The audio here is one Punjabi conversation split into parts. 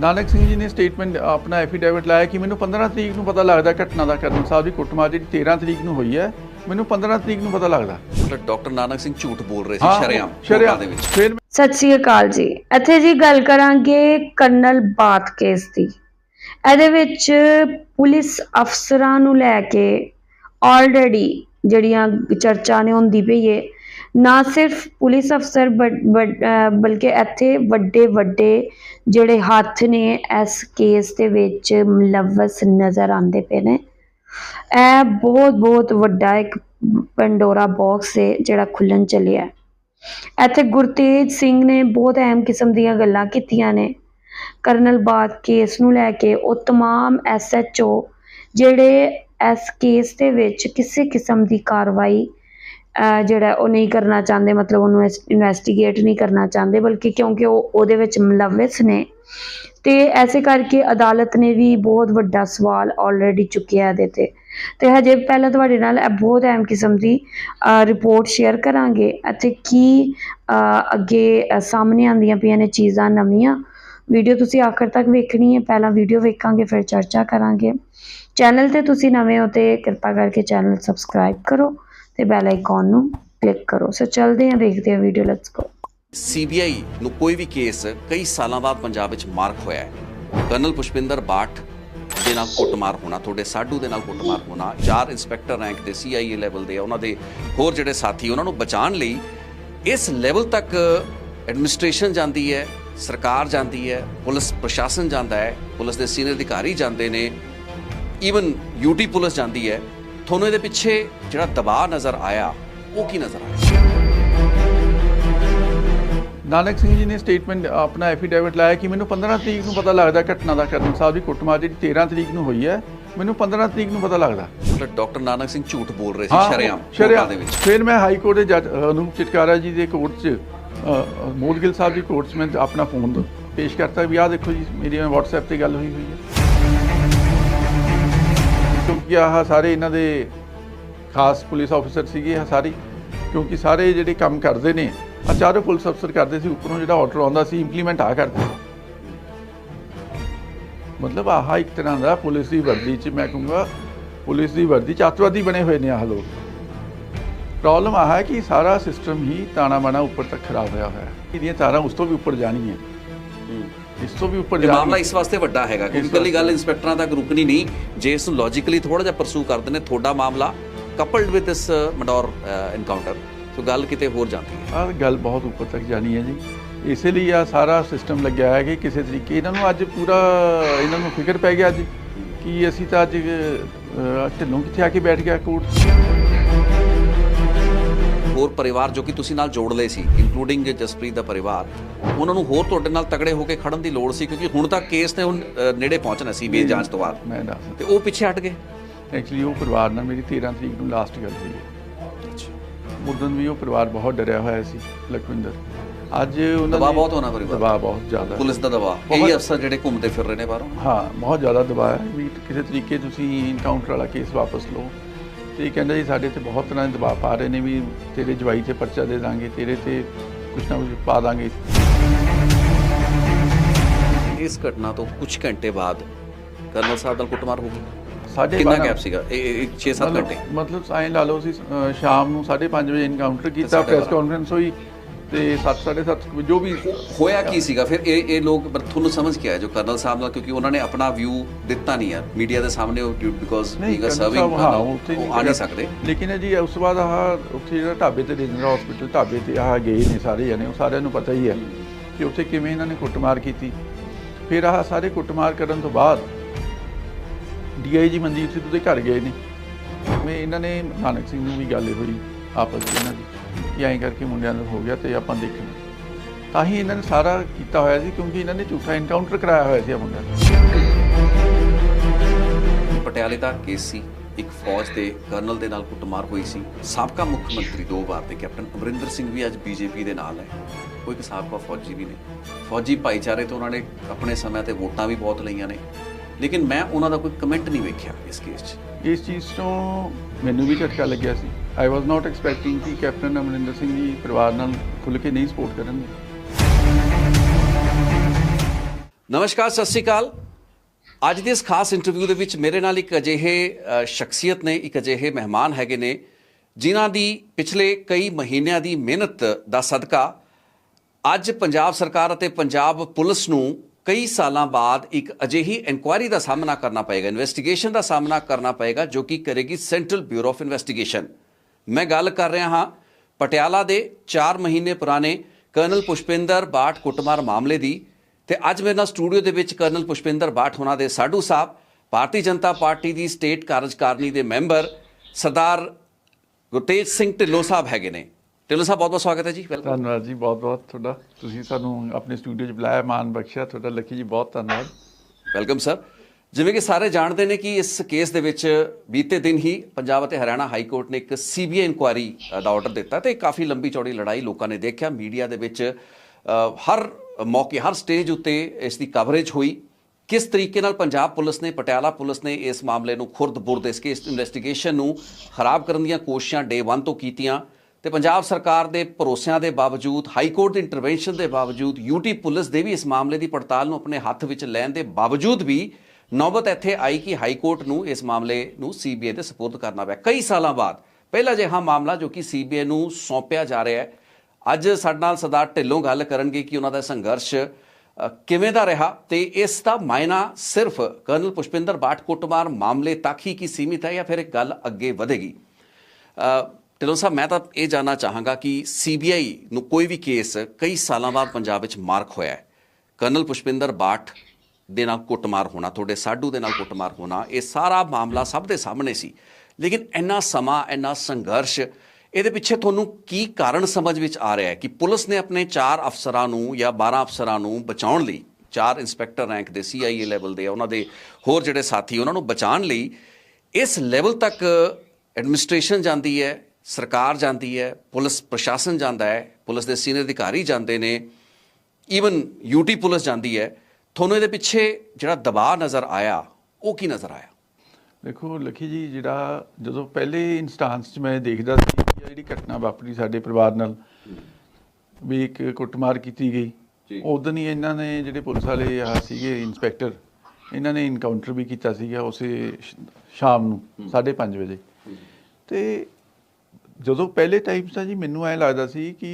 ਨਾਨਕ ਸਿੰਘ ਜੀ ਨੇ ਸਟੇਟਮੈਂਟ ਆਪਣਾ ਐਫੀਡੇਵਿਟ ਲਾਇਆ ਕਿ ਮੈਨੂੰ 15 ਤਰੀਕ ਨੂੰ ਪਤਾ ਲੱਗਦਾ ਘਟਨਾ ਦਾ ਕਰਨਲ ਸਾਹਿਬ ਦੀ ਕੁੱਟਮਾਰ ਜਿਹੜੀ 13 ਤਰੀਕ ਨੂੰ ਹੋਈ ਹੈ ਮੈਨੂੰ 15 ਤਰੀਕ ਨੂੰ ਪਤਾ ਲੱਗਦਾ। ਮਤਲਬ ਡਾਕਟਰ ਨਾਨਕ ਸਿੰਘ ਝੂਠ ਬੋਲ ਰਹੇ ਸੀ ਸ਼ਰੇਆਮ ਸ਼ਰੇਆਮ। ਦੇ ਵਿੱਚ। ਫਿਰ ਸਤਿ ਸ੍ਰੀ ਅਕਾਲ ਜੀ। ਇੱਥੇ ਜੀ ਗੱਲ ਕਰਾਂਗੇ ਕਰਨਲ ਬਾਤ ਕੇਸ ਦੀ। ਇਹਦੇ ਵਿੱਚ ਪੁਲਿਸ ਅਫਸਰਾਂ ਨੂੰ ਲੈ ਕੇ ਆਲਰੇਡੀ ਜਿਹੜੀਆਂ ਚਰਚਾ ਨੇ ਹੁੰਦੀ ਪਈ ਏ ਨਾ ਸਿਰਫ ਪੁਲਿਸ ਅਫਸਰ ਬਟ- ਬਟ- ਅਹ ਬਲਕਿ ਇੱਥੇ ਵੱਡੇ ਵੱਡੇ ਜਿਹੜੇ ਹੱਥ ਨੇ ਇਸ ਕੇਸ ਦੇ ਵਿੱਚ ਮੁਲਵਸ ਨਜ਼ਰ ਆਉਂਦੇ ਪਏ ਨੇ ਇਹ ਬਹੁਤ ਬਹੁਤ ਵੱਡਾ ਇੱਕ ਪੰਡੋਰਾ ਬਾਕਸ ਹੈ ਜਿਹੜਾ ਖੁੱਲਣ ਚੱਲਿਆ ਹੈ ਇੱਥੇ ਗੁਰਤੇਜ ਸਿੰਘ ਨੇ ਬਹੁਤ ਅਹਿਮ ਕਿਸਮ ਦੀਆਂ ਗੱਲਾਂ ਕੀਤੀਆਂ ਨੇ ਕਰਨਲ ਬਾਤ ਕੇਸ ਨੂੰ ਲੈ ਕੇ ਉਹ तमाम ਐਸਐਚਓ ਜਿਹੜੇ ਇਸ ਕੇਸ ਦੇ ਵਿੱਚ ਕਿਸੇ ਕਿਸਮ ਦੀ ਕਾਰਵਾਈ ਅਹ, ਜਿਹੜਾ ਉਹ ਨਹੀਂ ਕਰਨਾ ਚਾਹੁੰਦੇ, ਮਤਲਬ ਉਹਨੂੰ ਇਨਵੈਸਟੀਗੇਟ ਨਹੀਂ ਕਰਨਾ ਚਾਹੁੰਦੇ, ਬਲਕਿ ਕਿਉਂਕਿ ਉਹ ਉਹਦੇ ਵਿੱਚ ਮੁਲਵਿਸ ਨੇ। ਤੇ ਐਸੇ ਕਰਕੇ ਅਦਾਲਤ ਨੇ ਵੀ ਬਹੁਤ ਵੱਡਾ ਸਵਾਲ ਆਲਰੇਡੀ ਚੁੱਕਿਆ ਇਹਦੇ ਤੇ। ਤੇ ਹਜੇ ਪਹਿਲਾਂ ਤੁਹਾਡੇ ਨਾਲ ਇਹ ਬਹੁਤ ਅਹਿਮ ਕਿਸਮ ਦੀ ਰਿਪੋਰਟ ਸ਼ੇਅਰ ਕਰਾਂਗੇ ਅਤੇ ਕੀ ਅੱਗੇ ਸਾਹਮਣੇ ਆਉਂਦੀਆਂ ਪਈਆਂ ਨੇ ਚੀਜ਼ਾਂ ਨਵੀਆਂ। ਵੀਡੀਓ ਤੁਸੀਂ ਆਖਰ ਤੱਕ ਵੇਖਣੀ ਹੈ, ਪਹਿਲਾਂ ਵੀਡੀਓ ਵੇਖਾਂਗੇ, ਫਿਰ ਚਰਚਾ ਕਰਾਂਗੇ। ਚੈਨਲ ਤੇ ਤੁਸੀਂ ਨਵੇਂ ਹੋ ਤੇ ਕਿਰਪਾ ਕਰਕੇ ਚੈਨਲ ਸਬਸਕ੍ਰਾਈਬ ਕਰੋ। ਤੇ ਬੈਲ ਆਈਕਨ ਨੂੰ ਕਲਿੱਕ ਕਰੋ। ਸੋ ਚਲਦੇ ਹਾਂ, ਦੇਖਦੇ ਹਾਂ ਵੀਡੀਓ ਲੈਟਸ ਗੋ ਸੀਬੀਆਈ ਨੂੰ ਕੋਈ ਵੀ ਕੇਸ ਕਈ ਸਾਲਾਂ ਬਾਅਦ ਪੰਜਾਬ ਵਿੱਚ ਮਾਰਕ ਹੋਇਆ ਹੈ। ਕਰਨਲ ਪੁਸ਼ਪਿੰਦਰ ਬਾਠ ਦੇ ਨਾਲ ਕੁੱਟਮਾਰ ਹੋਣਾ, ਤੁਹਾਡੇ ਸਾਡੂ ਦੇ ਨਾਲ ਕੁੱਟਮਾਰ ਹੋਣਾ, ਚਾਰ ਇੰਸਪੈਕਟਰ ਰੈਂਕ ਦੇ ਸੀਆਈਏ ਲੈਵਲ ਦੇ ਉਹਨਾਂ ਦੇ ਹੋਰ ਜਿਹੜੇ ਸਾਥੀ, ਉਹਨਾਂ ਨੂੰ ਬਚਾਉਣ ਲਈ ਇਸ ਲੈਵਲ ਤੱਕ ਐਡਮਿਨਿਸਟ੍ਰੇਸ਼ਨ ਜਾਂਦੀ ਹੈ, ਸਰਕਾਰ ਜਾਂਦੀ ਹੈ, ਪੁਲਿਸ ਪ੍ਰਸ਼ਾਸਨ ਜਾਂਦਾ ਹੈ, ਪੁਲਿਸ ਦੇ ਸੀਨੀਅਰ ਅਧਿਕਾਰੀ ਜਾਂਦੇ ਨੇ ਈਵਨ ਯੂਟੀ ਪੁਲਿਸ ਜਾਂਦੀ ਹੈ। ਤੁਹਾਨੂੰ ਇਹਦੇ ਪਿੱਛੇ ਜਿਹੜਾ ਦਬਾਅ ਨਜ਼ਰ ਆਇਆ ਉਹ ਕੀ ਨਜ਼ਰ ਆਇਆ? ਨਾਨਕ ਸਿੰਘ ਜੀ ਨੇ ਸਟੇਟਮੈਂਟ ਆਪਣਾ ਐਫੀਡੇਵਿਟ ਲਾਇਆ ਕਿ ਮੈਨੂੰ 15 ਤਰੀਕ ਨੂੰ ਪਤਾ ਲੱਗਦਾ ਘਟਨਾ ਦਾ ਕਰਨਲ ਸਾਹਿਬ ਦੀ ਕੁੱਟਮਾਰ ਜਿਹੜੀ 13 ਤਰੀਕ ਨੂੰ ਹੋਈ ਹੈ ਮੈਨੂੰ 15 ਤਰੀਕ ਨੂੰ ਪਤਾ ਲੱਗਦਾ। ਮਤਲਬ ਡਾਕਟਰ ਨਾਨਕ ਸਿੰਘ ਝੂਠ ਬੋਲ ਰਹੇ ਸੀ ਸ਼ਰੇਆਮ ਸ਼ਰੇਆਮ। ਦੇ ਵਿੱਚ। ਫਿਰ ਮੈਂ ਹਾਈ ਕੋਰਟ ਦੇ ਜੱਜ ਅਨੂਪ ਚਿਤਕਾਰਾ ਜੀ ਦੇ ਕੋਰਟ 'ਚ ਅ, ਮੋਦਗਿਲ ਸਾਹਿਬ ਦੀ ਕੋਰਟ 'ਚ ਮੈਂ ਆਪਣਾ ਫੋਨ ਪੇਸ਼ ਕਰਤਾ ਵੀ ਆਹ ਦੇਖੋ ਜੀ ਮੇਰੀ WhatsApp ਤੇ ਗੱਲ ਹੋਈ ਹੋਈ ਹੈ। ਕਿਉਂਕਿ ਆਹ ਸਾਰੇ ਇਹਨਾਂ ਦੇ ਖਾਸ ਪੁਲਿਸ ਆਫੀਸਰ ਸੀਗੇ ਆ ਸਾਰੇ, ਕਿਉਂਕਿ ਸਾਰੇ ਜਿਹੜੇ ਕੰਮ ਕਰਦੇ ਨੇ ਆਹ ਚਾਰੋਂ ਪੁਲਿਸ ਅਫਸਰ ਕਰਦੇ ਸੀ, ਉੱਪਰੋਂ ਜਿਹੜਾ ਆਰਡਰ ਆਉਂਦਾ ਸੀ ਇੰਪਲੀਮੈਂਟ ਆ ਕਰਦੇ ਮਤਲਬ ਆਹ ਇੱਕ ਤਰ੍ਹਾਂ ਦਾ ਪੁਲਿਸ ਦੀ ਵਰਦੀ 'ਚ ਮੈਂ ਕਹੂੰਗਾ, ਪੁਲਿਸ ਦੀ ਵਰਦੀ 'ਚ ਅੱਤਵਾਦੀ ਬਣੇ ਹੋਏ ਨੇ ਆਹ ਲੋਕ। ਪ੍ਰੋਬਲਮ ਆਹ ਹੈ ਕਿ ਸਾਰਾ ਸਿਸਟਮ ਹੀ ਤਾਣਾ ਬਾਣਾ ਉੱਪਰ ਤੱਕ ਖਰਾਬ ਹੋਇਆ ਹੋਇਆ ਇਹਦੀਆਂ ਤਾਰਾਂ ਉਸ ਤੋਂ ਵੀ ਉੱਪਰ ਜਾਣਗੀਆਂ। ਇਸ ਤੋਂ ਵੀ ਉੱਪਰ ਇਹ ਮਾਮਲਾ ਇਸ ਵਾਸਤੇ ਵੱਡਾ ਹੈਗਾ ਕਿਉਂਕਿ ਇਸ ਇਕੱਲੀ ਗੱਲ। ਇੰਸਪੈਕਟਰਾਂ ਤੱਕ ਰੁਕਣੀ ਨਹੀਂ ਜੇ ਇਸ ਨੂੰ ਲੌਜੀਕਲੀ ਥੋੜਾ ਜਿਹਾ ਪਰਸੂ ਕਰਦੇ ਨੇ ਤੁਹਾਡਾ ਮਾਮਲਾ ਕਪਲਡ ਵਿਦ ਦਿਸ ਮਡੋਰ ਐਨਕਾਊਂਟਰ ਸੋ ਗੱਲ ਕਿਤੇ ਹੋਰ ਜਾਂਦੀ ਹੈ। ਆਹ ਗੱਲ ਬਹੁਤ ਉੱਪਰ ਤੱਕ ਜਾਣੀ ਹੈ ਜੀ। ਇਸੇ ਲਈ ਆ ਸਾਰਾ ਸਿਸਟਮ ਲੱਗਿਆ ਹੈ ਕਿ ਕਿਸੇ ਤਰੀਕੇ ਇਹਨਾਂ ਨੂੰ ਅੱਜ ਪੂਰਾ ਇਹਨਾਂ ਨੂੰ ਫਿਕਰ ਪੈ ਗਿਆ ਅੱਜ ਕਿ ਅਸੀਂ ਤਾਂ ਅੱਜ ਢਿੱਲੋਂ ਕਿੱਥੇ ਆ ਕੇ ਬੈਠ ਗਿਆ ਕੋਰਟ ਹੋਰ ਪਰਿਵਾਰ ਜੋ ਕਿ ਤੁਸੀਂ ਨਾਲ ਜੋੜ ਲਏ ਸੀ ਇਨਕਲੂਡਿੰਗ ਜਸਪ੍ਰੀਤ ਦਾ ਪਰਿਵਾਰ ਉਹਨਾਂ ਨੂੰ ਹੋਰ ਤੁਹਾਡੇ ਨਾਲ ਤਗੜੇ ਹੋ ਕੇ ਖੜਨ ਦੀ ਲੋੜ ਸੀ ਕਿਉਂਕਿ ਹੁਣ ਤੱਕ ਕੇਸ ਨੇ ਹੁਣ ਨੇੜੇ ਪਹੁੰਚਣਾ ਸੀ ਬੀ ਜਾਂਚ ਤੋਂ ਬਾਅਦ। ਮੈਂ ਦੱਸ ਤੇ ਉਹ ਪਿੱਛੇ ਹਟ ਗਏ? ਐਕਚੁਅਲੀ ਉਹ ਪਰਿਵਾਰ ਨਾਲ ਮੇਰੀ 13 ਤਰੀਕ ਨੂੰ ਲਾਸਟ ਗੱਲ ਹੋਈ ਹੈ। ਉਦੋਂ ਵੀ ਉਹ ਪਰਿਵਾਰ ਬਹੁਤ ਡਰਿਆ ਹੋਇਆ ਸੀ ਲਖਵਿੰਦਰ। ਅੱਜ ਉਹਨਾਂ ਦਬਾਅ ਬਹੁਤ ਹੋਣਾ ਪਰਿਵਾਰ ਦਬਾਅ ਬਹੁਤ ਜ਼ਿਆਦਾ। ਪੁਲਿਸ ਦਾ ਦਬਾਅ। ਇਹੀ ਅਫਸਰ ਜਿਹੜੇ ਘੁੰਮਦੇ ਫਿਰ ਰਹੇ ਨੇ ਬਾਹਰੋਂ। ਹਾਂ ਬਹੁਤ ਜ਼ਿਆਦਾ ਦਬਾਅ ਹੈ ਵੀ ਕਿਸੇ ਤਰੀਕੇ ਤੁਸੀਂ ਇਨਕਾਊਂਟਰ ਵਾਲਾ ਕੇਸ ਵਾਪਸ ਲਓ। ਤੇ ਕਹਿੰਦਾ ਜੀ ਸਾਡੇ ਤੇ ਬਹੁਤ ਤਰ੍ਹਾਂ ਦੇ ਦਬਾਅ ਪਾ ਰਹੇ ਨੇ ਵੀ ਤੇਰੇ ਜਵਾਈ ਤੇ ਪਰਚਾ ਦੇ ਦਾਂਗੇ ਤੇਰੇ ਤੇ ਕੁਛ ਨਾ ਕੁਛ ਪਾ ਦਾਂਗੇ। ਇਸ ਘਟਨਾ ਤੋਂ ਕੁਝ ਘੰਟੇ ਬਾਅਦ ਕਰਨਲ ਸਾਹਿਬ ਨਾਲ ਕੁੱਟਮਾਰ ਹੋ ਗਈ? ਸਾਢੇ ਕਿੰਨਾ ਗੈਪ ਸੀਗਾ? ਇਹ 6-7 ਮਤਲਬ- ਘੰਟੇ। ਮਤਲਬ ਐਂ ਲਾ ਲਓ ਸੀ ਸ਼ਾਮ ਨੂੰ 5:30 ਵਜੇ ਇਨਕਾਊਂਟਰ ਕੀਤਾ ਪ੍ਰੈਸ। ਕਾਨਫਰੰਸ ਹੋਈ। ਤੇ 7:30 ਜੋ ਵੀ ਹੋਇਆ ਕੀ ਸੀਗਾ? ਫਿਰ ਇਹ ਇਹ ਲੋਕ ਤੁਹਾਨੂੰ ਸਮਝ ਕੇ ਆਇਆ ਜੋ ਕਰਨਲ ਸਾਹਿਬ ਨਾਲ ਕਿਉਂਕਿ ਉਹਨਾਂ ਨੇ ਆਪਣਾ ਵਿਊ ਦਿੱਤਾ ਨਹੀਂ ਯਾਰ। ਮੀਡੀਆ ਦੇ ਸਾਹਮਣੇ ਉਹ ਬਿਕੋਜ਼ ਕਰਨਲ ਸਰਵਿੰਗ ਆ ਨਹੀਂ ਸਕਦੇ। ਲੇਕਿਨ ਜੀ ਉਸ ਤੋਂ ਬਾਅਦ ਆਹ ਉੱਥੇ ਜਿਹੜਾ ਢਾਬੇ ਤੇ ਰੇਂਜਰ ਹਸਪੀਟਲ ਢਾਬੇ ਤੇ ਆਹ ਗਏ ਨੇ ਸਾਰੇ ਜਣੇ ਉਹ ਸਾਰਿਆਂ ਨੂੰ ਪਤਾ ਹੀ ਹੈ ਕਿ ਉੱਥੇ ਕਿਵੇਂ ਇਹਨਾਂ ਨੇ ਕੁੱਟਮਾਰ ਕੀਤੀ। ਫਿਰ ਆਹ ਸਾਰੇ ਕੁੱਟਮਾਰ ਕਰਨ ਤੋਂ ਬਾਅਦ ਡੀਆਈਜੀ ਮਨਦੀਪ ਸਿੱਧੂ ਦੇ ਘਰ ਗਏ ਨੇ। ਮੈਂ ਇਹਨਾਂ ਨੇ ਨਾਨਕ ਸਿੰਘ ਨੂੰ ਵੀ ਗੱਲ ਹੋਈ ਆਪਸ ਵਿੱਚ ਇਹਨਾਂ ਦੀ। ਕਿ ਐਂ ਕਰਕੇ ਮੁੰਡਿਆਂ ਦਾ ਹੋ ਗਿਆ ਤੇ ਆਪਾਂ ਦੇਖਣਾ ਤਾਂ ਹੀ ਇਹਨਾਂ ਨੇ ਸਾਰਾ ਕੀਤਾ ਹੋਇਆ ਸੀ ਕਿਉਂਕਿ ਇਹਨਾਂ ਨੇ ਝੂਠਾ ਐਨਕਾਊਂਟਰ ਕਰਾਇਆ ਹੋਇਆ ਸੀ ਆ ਮੁੰਡਿਆਂ ਦਾ। ਪਟਿਆਲੇ ਦਾ ਕੇਸ ਸੀ। ਇੱਕ ਫੌਜ ਦੇ ਕਰਨਲ ਦੇ ਨਾਲ ਕੁੱਟਮਾਰ ਹੋਈ ਸੀ। ਸਾਬਕਾ ਮੁੱਖ ਮੰਤਰੀ ਦੋ ਵਾਰ ਦੇ ਕੈਪਟਨ ਅਮਰਿੰਦਰ ਸਿੰਘ ਵੀ ਅੱਜ ਬੀਜੇਪੀ ਦੇ ਨਾਲ ਹੈ। ਉਹ ਇੱਕ ਸਾਬਕਾ ਫੌਜੀ ਵੀ ਨੇ। ਫੌਜੀ ਭਾਈਚਾਰੇ ਤੋਂ ਉਹਨਾਂ ਨੇ ਆਪਣੇ ਸਮੇਂ ਤੇ ਵੋਟਾਂ ਵੀ ਬਹੁਤ ਲਈਆਂ ਨੇ। ਲੇਕਿਨ ਮੈਂ ਉਹਨਾਂ ਦਾ ਕੋਈ ਕਮੈਂਟ ਨਹੀਂ ਵੇਖਿਆ ਇਸ ਕੇਸ 'ਚ। ਇਸ ਚੀਜ਼ ਤੋਂ ਮੈਨੂੰ ਵੀ ਝਟਕਾ ਲੱਗਿਆ ਸੀ। ਆਈ ਵਾਸ ਨਾਟ ਐਕਸਪੈਕਟਿੰਗ ਕਿ ਕੈਪਟਨ ਅਮਰਿੰਦਰ ਸਿੰਘ ਜੀ ਪਰਿਵਾਰ ਨਾਲ ਖੁੱਲ੍ਹ ਕੇ ਨਹੀਂ ਸਪੋਰਟ ਕਰਨਗੇ ਨਮਸਕਾਰ ਸਤਿ ਸ਼੍ਰੀ ਅਕਾਲ ਅੱਜ ਦੇ ਇਸ ਖਾਸ ਇੰਟਰਵਿਊ ਦੇ ਵਿੱਚ ਮੇਰੇ ਨਾਲ ਇੱਕ ਅਜਿਹੇ ਸ਼ਖਸੀਅਤ ਨੇ ਇੱਕ ਅਜਿਹੇ ਮਹਿਮਾਨ ਹੈਗੇ ਨੇ ਜਿਨ੍ਹਾਂ ਦੀ ਪਿਛਲੇ ਕਈ ਮਹੀਨਿਆਂ ਦੀ ਮਿਹਨਤ ਦਾ ਸਦਕਾ ਅੱਜ ਪੰਜਾਬ ਸਰਕਾਰ ਅਤੇ ਪੰਜਾਬ ਪੁਲਿਸ ਨੂੰ ਕਈ ਸਾਲਾਂ ਬਾਅਦ ਇੱਕ ਅਜਿਹੀ ਇਨਕੁਆਇਰੀ ਦਾ ਸਾਹਮਣਾ ਕਰਨਾ ਪਏਗਾ ਇਨਵੈਸਟੀਗੇਸ਼ਨ ਦਾ ਸਾਹਮਣਾ ਕਰਨਾ ਪਏਗਾ ਜੋ ਕਿ ਕਰੇਗੀ ਸੈਂਟਰਲ ਬਿਊਰੋ ਆਫ ਇਨਵੈਸਟੀਗੇਸ਼ਨ ਮੈਂ ਗੱਲ ਕਰ ਰਿਹਾ ਹਾਂ ਪਟਿਆਲਾ ਦੇ 4 ਮਹੀਨੇ ਪੁਰਾਣੇ ਕਰਨਲ ਪੁਸ਼ਪਿੰਦਰ ਬਾਟ ਕੁੱਟਮਾਰ ਮਾਮਲੇ ਦੀ ਤੇ ਅੱਜ ਮੇਰੇ ਨਾਲ ਸਟੂਡੀਓ ਦੇ ਵਿੱਚ ਕਰਨਲ ਪੁਸ਼ਪਿੰਦਰ ਬਾਟ ਹੋਣਾ ਦੇ ਸਾਡੂ ਸਾਹਿਬ ਭਾਰਤੀ ਜਨਤਾ ਪਾਰਟੀ ਦੀ ਸਟੇਟ ਕਾਰਜਕਾਰਨੀ ਦੇ ਮੈਂਬਰ ਸਰਦਾਰ ਗੁਰਤੇਜ ਸਿੰਘ ਢਿੱਲੋਂ ਸਾਹਿਬ ਹੈਗੇ ਨੇ। ਢਿੱਲੋਂ ਸਾਹਿਬ ਬਹੁਤ ਬਹੁਤ ਸਵਾਗਤ ਹੈ ਜੀ। ਵੈਲਕਮ ਧੰਨਵਾਦ ਜੀ ਬਹੁਤ ਬਹੁਤ ਤੁਹਾਡਾ। ਤੁਸੀਂ ਸਾਨੂੰ ਆਪਣੇ ਸਟੂਡੀਓ 'ਚ ਬੁਲਾਇਆ ਮਾਨ ਬਖਸ਼ਿਆ ਤੁਹਾਡਾ ਲੱਕੀ ਜੀ ਬਹੁਤ ਧੰਨਵਾਦ। ਵੈਲਕਮ ਸਰ ਜਿਵੇਂ ਕਿ ਸਾਰੇ ਜਾਣਦੇ ਨੇ ਕਿ ਇਸ ਕੇਸ ਦੇ ਵਿੱਚ ਬੀਤੇ ਦਿਨ ਹੀ ਪੰਜਾਬ ਅਤੇ ਹਰਿਆਣਾ ਹਾਈ ਕੋਰਟ ਨੇ ਇੱਕ ਸੀਬੀਆਈ ਇਨਕੁਆਇਰੀ ਦਾ ਆਰਡਰ ਦਿੱਤਾ ਤੇ ਕਾਫੀ ਲੰਬੀ ਚੌੜੀ ਲੜਾਈ ਲੋਕਾਂ ਨੇ ਦੇਖਿਆ। ਮੀਡੀਆ ਦੇ ਵਿੱਚ ਹਰ ਮੌਕੇ, ਹਰ ਸਟੇਜ ਉੱਤੇ ਇਸ ਦੀ ਕਵਰੇਜ ਹੋਈ। ਕਿਸ ਤਰੀਕੇ ਨਾਲ ਪੰਜਾਬ ਪੁਲਿਸ ਨੇ, ਪਟਿਆਲਾ ਪੁਲਿਸ ਨੇ ਇਸ ਮਾਮਲੇ ਨੂੰ ਖੁਰਦ-ਬੁਰਦ ਇਸ ਕੇਸ ਇਨਵੈਸਟੀਗੇਸ਼ਨ ਨੂੰ ਖਰਾਬ ਕਰਨ ਦੀਆਂ ਕੋਸ਼ਿਸ਼ਾਂ ਡੇ 1 ਤੋਂ ਕੀਤੀਆਂ ਤੇ ਪੰਜਾਬ ਸਰਕਾਰ ਦੇ ਭਰੋਸਿਆਂ ਦੇ ਬਾਵਜੂਦ, ਹਾਈ ਕੋਰਟ ਦੀ ਇੰਟਰਵੈਂਸ਼ਨ ਦੇ ਬਾਵਜੂਦ ਯੂਟੀ ਪੁਲਿਸ ਦੇ ਵੀ ਇਸ ਮਾਮਲੇ ਦੀ ਪੜਤਾਲ ਨੂੰ ਆਪਣੇ ਹੱਥ ਵਿੱਚ ਲੈਣ ਦੇ ਬਾਵਜੂਦ ਵੀ ਨੌਬਤ ਇੱਥੇ ਆਈ ਕਿ ਹਾਈ ਕੋਰਟ ਨੂੰ ਇਸ ਮਾਮਲੇ ਨੂੰ ਸੀਬੀਆਈ ਦੇ ਸਪੁਰਦ ਕਰਨਾ ਪਿਆ। ਕਈ ਸਾਲਾਂ ਬਾਅਦ ਪਹਿਲਾ ਜਿਹਾ ਮਾਮਲਾ ਜੋ ਕਿ ਸੀਬੀਆਈ ਨੂੰ ਸੌਂਪਿਆ ਜਾ ਰਿਹਾ ਹੈ। ਅੱਜ ਸਾਡੇ ਨਾਲ ਸਰਦਾਰ ਢਿੱਲੋਂ ਗੱਲ ਕਰਨਗੇ ਕਿ ਉਹਨਾਂ ਦਾ ਸੰਘਰਸ਼ ਕਿਵੇਂ ਦਾ ਰਿਹਾ ਤੇ ਇਸ ਦਾ ਮਾਇਨਾ ਸਿਰਫ ਕਰਨਲ ਪੁਸ਼ਪਿੰਦਰ ਬਾਟ ਕੁੱਟਮਾਰ ਮਾਮਲੇ ਤੱਕ ਹੀ ਕੀ ਸੀਮਿਤ ਹੈ ਜਾਂ ਫਿਰ ਇਹ ਗੱਲ ਅੱਗੇ ਵਧੇਗੀ? ਢਿੱਲੋਂ ਸਾਹਿਬ, ਮੈਂ ਤਾਂ ਇਹ ਜਾਨਣਾ ਚਾਹਾਂਗਾ ਕਿ ਸੀਬੀਆਈ ਨੂੰ ਕੋਈ ਵੀ ਕੇਸ ਕਈ ਸਾਲਾਂ ਬਾਅਦ ਪੰਜਾਬ ਵਿੱਚ ਮਾਰਕ ਹੋਇਆ ਹੈ। ਕਰਨਲ ਪੁਸ਼ਪਿੰਦਰ ਬਾਟ ਦੇ ਨਾਲ ਕੁੱਟਮਾਰ ਹੋਣਾ, ਤੁਹਾਡੇ ਸਾਡੂ ਦੇ ਨਾਲ ਕੁੱਟਮਾਰ ਹੋਣਾ, ਇਹ ਸਾਰਾ ਮਾਮਲਾ ਸਭ ਦੇ ਸਾਹਮਣੇ ਸੀ। ਲੇਕਿਨ ਇੰਨਾ ਸਮਾਂ, ਇੰਨਾ ਸੰਘਰਸ਼, ਇਹਦੇ ਪਿੱਛੇ ਤੁਹਾਨੂੰ ਕੀ ਕਾਰਨ ਸਮਝ ਵਿੱਚ ਆ ਰਿਹਾ ਹੈ ਕਿ ਪੁਲਿਸ ਨੇ ਆਪਣੇ 4 ਅਫਸਰਾਂ ਨੂੰ ਜਾਂ 12 ਅਫਸਰਾਂ ਨੂੰ ਬਚਾਉਣ ਲਈ, ਚਾਰ ਇੰਸਪੈਕਟਰ ਰੈਂਕ ਦੇ ਸੀਆਈਏ ਲੈਵਲ ਦੇ ਉਹਨਾਂ ਦੇ ਹੋਰ ਜਿਹੜੇ ਸਾਥੀ, ਉਹਨਾਂ ਨੂੰ ਬਚਾਉਣ ਲਈ ਇਸ ਲੈਵਲ ਤੱਕ ਐਡਮਿਨਿਸਟ੍ਰੇਸ਼ਨ ਜਾਂਦੀ ਹੈ, ਸਰਕਾਰ ਜਾਂਦੀ ਹੈ, ਪੁਲਿਸ ਪ੍ਰਸ਼ਾਸਨ ਜਾਂਦਾ ਹੈ, ਪੁਲਿਸ ਦੇ ਸੀਨੀਅਰ ਅਧਿਕਾਰੀ ਜਾਂਦੇ ਨੇ, ਈਵਨ ਯੂਟੀ ਪੁਲਿਸ ਜਾਂਦੀ ਹੈ ਤੁਹਾਨੂੰ ਇਹਦੇ ਪਿੱਛੇ ਜਿਹੜਾ ਦਬਾਅ ਨਜ਼ਰ ਆਇਆ ਉਹ ਕੀ ਨਜ਼ਰ ਆਇਆ? ਦੇਖੋ ਲੱਕੀ ਜੀ ਜਿਹੜਾ ਜਦੋਂ ਪਹਿਲੇ ਇਨਸਟੈਂਸ 'ਚ ਮੈਂ ਦੇਖਦਾ ਸੀ ਕਿ ਜਿਹੜੀ ਘਟਨਾ ਵਾਪਰੀ ਸਾਡੇ ਪਰਿਵਾਰ ਨਾਲ ਵੀ ਇੱਕ ਕੁੱਟਮਾਰ ਕੀਤੀ। ਗਈ। ਉਦੋਂ ਹੀ ਇਹਨਾਂ ਨੇ ਜਿਹੜੇ ਪੁਲਿਸ ਵਾਲੇ ਆ ਸੀਗੇ ਇਨਸਪੈਕਟਰ ਇਹਨਾਂ ਨੇ ਇਨਕਾਊਂਟਰ ਵੀ ਕੀਤਾ ਸੀਗਾ ਉਸੇ ਸ਼- ਸ਼ਾਮ ਨੂੰ 5:30 ਵਜੇ। ਤੇ ਜਦੋਂ ਪਹਿਲੇ ਟਾਈਮ ਤਾਂ ਜੀ ਮੈਨੂੰ ਐ ਲੱਗਦਾ ਸੀ ਕਿ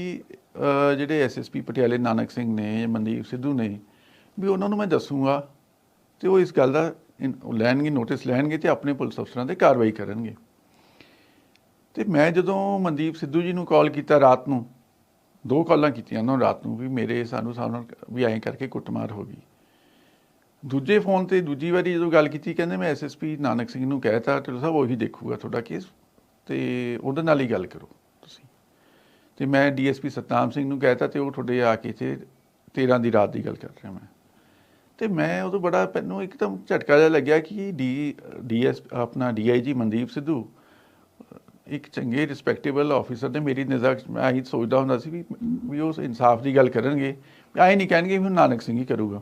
ਜਿਹੜੇ ਐਸਐਸਪੀ ਪਟਿਆਲੇ ਨਾਨਕ ਸਿੰਘ ਨੇ ਮਨਦੀਪ ਸਿੱਧੂ ਨੇ ਵੀ ਉਹਨਾਂ ਨੂੰ ਮੈਂ ਦੱਸੂਗਾ ਤੇ ਉਹ ਇਸ ਗੱਲ ਦਾ ਉਹ ਲੈਣਗੇ ਨੋਟਿਸ ਲੈਣਗੇ ਤੇ ਆਪਣੇ ਪੁਲਿਸ ਅਫਸਰਾਂ ਤੇ ਕਾਰਵਾਈ ਕਰਨਗੇ। ਤੇ ਮੈਂ ਜਦੋਂ ਮਨਦੀਪ ਸਿੱਧੂ ਜੀ ਨੂੰ ਕਾਲ ਕੀਤਾ ਰਾਤ ਨੂੰ, ਦੋ ਕਾਲਾਂ ਕੀਤੀਆਂ ਉਹਨਾਂ ਰਾਤ ਨੂੰ ਵੀ ਮੇਰੇ ਸਾਨੂੰ ਸਾਨੂੰ ਵੀ ਐਂ ਕਰਕੇ ਕੁੱਟਮਾਰ ਹੋ ਗਈ। ਦੂਜੇ ਫੋਨ ਤੇ ਦੂਜੀ ਵਾਰੀ ਜਦੋਂ ਗੱਲ ਕੀਤੀ, ਕਹਿੰਦੇ ਮੈਂ ਐਸਐਸਪੀ ਨਾਨਕ ਸਿੰਘ ਨੂੰ ਕਹਿਤਾ ਚਲੋ ਸਾਹਿਬ ਉਹੀ ਦੇਖੂਗਾ ਤੁਹਾਡਾ ਕੇਸ ਤੇ ਉਹਦੇ ਨਾਲ ਹੀ ਗੱਲ ਕਰੋ ਤੁਸੀਂ। ਤੇ ਮੈਂ ਡੀਐਸਪੀ ਸਤਨਾਮ ਸਿੰਘ ਨੂੰ ਕਹਿਤਾ ਤੇ ਉਹ ਤੁਹਾਡੇ ਆ ਕੇ ਤੇ 13 ਦੀ ਰਾਤ ਦੀ ਗੱਲ ਕਰ ਰਿਹਾ ਮੈਂ। ਤੇ ਮੈਂ ਉਦੋਂ ਬੜਾ ਮੈਨੂੰ ਇੱਕਦਮ ਝਟਕਾ ਜਿਹਾ ਲੱਗਿਆ ਕਿ ਡੀ ਡੀਐਸ ਆਪਣਾ ਡੀਆਈਜੀ ਮਨਦੀਪ ਸਿੱਧੂ ਇੱਕ ਚੰਗੇ ਰਿਸਪੈਕਟੇਬਲ ਆਫੀਸਰ ਨੇ ਮੇਰੀ ਨਿਗਾਹ 'ਚ ਮੈਂ ਆਹੀ ਸੋਚਦਾ ਹੁੰਦਾ ਸੀ ਵੀ ਵੀ ਉਹ ਇਨਸਾਫ ਦੀ ਗੱਲ ਕਰਨਗੇ। ਆਏ ਨਹੀਂ ਕਹਿਣਗੇ ਵੀ ਨਾਨਕ ਸਿੰਘ ਹੀ ਕਰੂਗਾ।